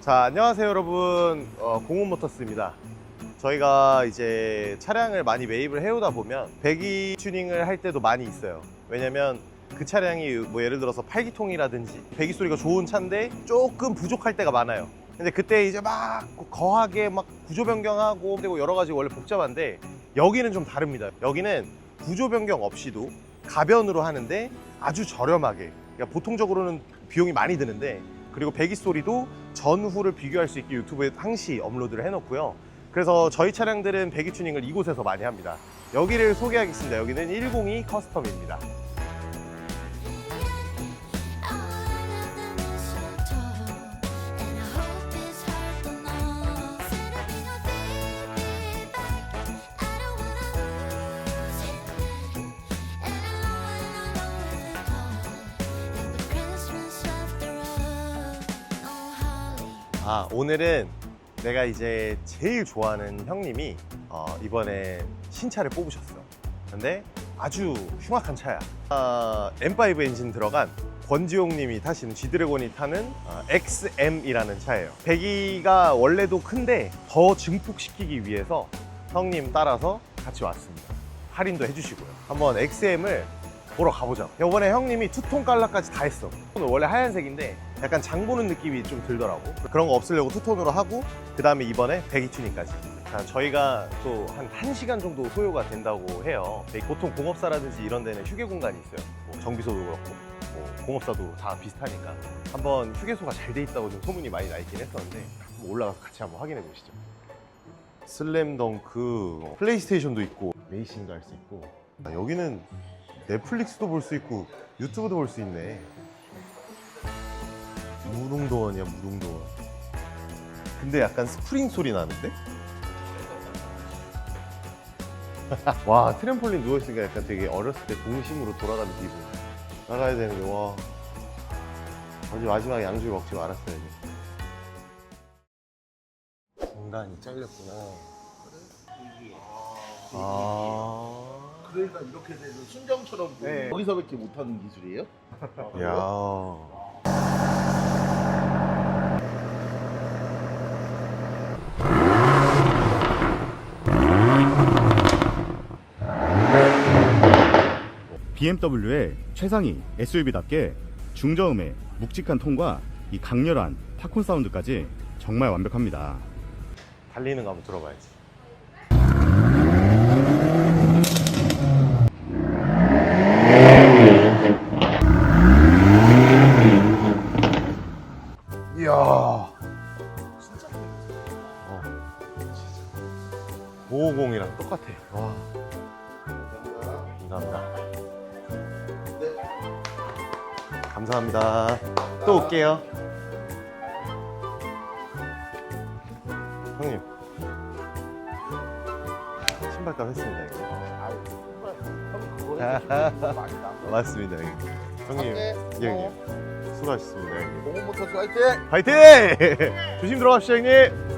자, 안녕하세요, 여러분. 어, 공훈모터스입니다. 저희가 이제 차량을 많이 매입을 해오다 보면 배기 튜닝을 할 때도 많이 있어요. 왜냐면 그 차량이 뭐 예를 들어서排기통이라든지 배기 소리가 좋은 차인데 조금 부족할 때가 많아요. 근데 그때 이제 막 거하게 막 구조 변경하고 그리고 여러 가지 원래 복잡한데 여기는 좀 다릅니다. 여기는 구조 변경 없이도 가변으로 하는데 아주 저렴하게. 그러니까 보통적으로는 비용이 많이 드는데 그리고 배기 소리도 전후를 비교할 수 있게 유튜브에 항시 업로드를 해놓고요. 그래서 저희 차량들은 배기 튜닝을 이곳에서 많이 합니다. 여기를 소개하겠습니다. 여기는 102 커스텀입니다. 아, 오늘은 내가 이제 제일 좋아하는 형님이 어, 이번에 신차를 뽑으셨어. 근데 아주 흉악한 차야. 아, M5 엔진 들어간 권지용 님이 타시는 G드래곤이 타는 아, XM이라는 차예요. 배기가 원래도 큰데 더 증폭시키기 위해서 형님 따라서 같이 왔습니다. 할인도 해주시고요. 한번 XM을 보러 가보자. 이번에 형님이 투톤 깔라까지 다 했어. 오늘 원래 하얀색인데 약간 장 보는 느낌이 좀 들더라고. 그런 거 없으려고 투톤으로 하고 그 다음에 이번에 배기 튜닝까지. 자, 저희가 또 한 1시간 정도 소요가 된다고 해요. 보통 공업사라든지 이런 데는 휴게 공간이 있어요. 뭐 정비소도 그렇고 뭐 공업사도 다 비슷하니까 한번 휴게소가 잘 돼 있다고 좀 소문이 많이 나 있긴 했었는데 한번 올라가서 같이 한번 확인해 보시죠. 슬램덩크, 플레이스테이션도 있고 레이싱도 할 수 있고 아, 여기는 넷플릭스도 볼 수 있고 유튜브도 볼 수 있네. 무릉도원이야 무릉도원. 근데 약간 스프링 소리 나는데? 와 트램폴린 누워있으니까 약간 되게 어렸을 때 동심으로 돌아가는 기분. 나가야 되는데 와. 어제 마지막에 양주 먹지 말았어야지. 중간이 잘렸구나. 아. 그러니까 이렇게 돼서 순정처럼 네. 여기서밖에 못하는 기술이에요? 야. BMW의 최상위 SUV답게 중저음의 묵직한 톤과 이 강렬한 팝콘 사운드까지 정말 완벽합니다. 달리는 거 한번 들어봐야지. 550이랑 똑같아. 와, 감사합니다. 감사합니다. 또 올게요. 형님. 신발값 했습니다. 형님. 맞습니다, 형님. 형님, 예, 형님. 수고하셨습니다, 형님. 공모터스 화이팅! 파이팅! 조심 들어가십시오, 형님.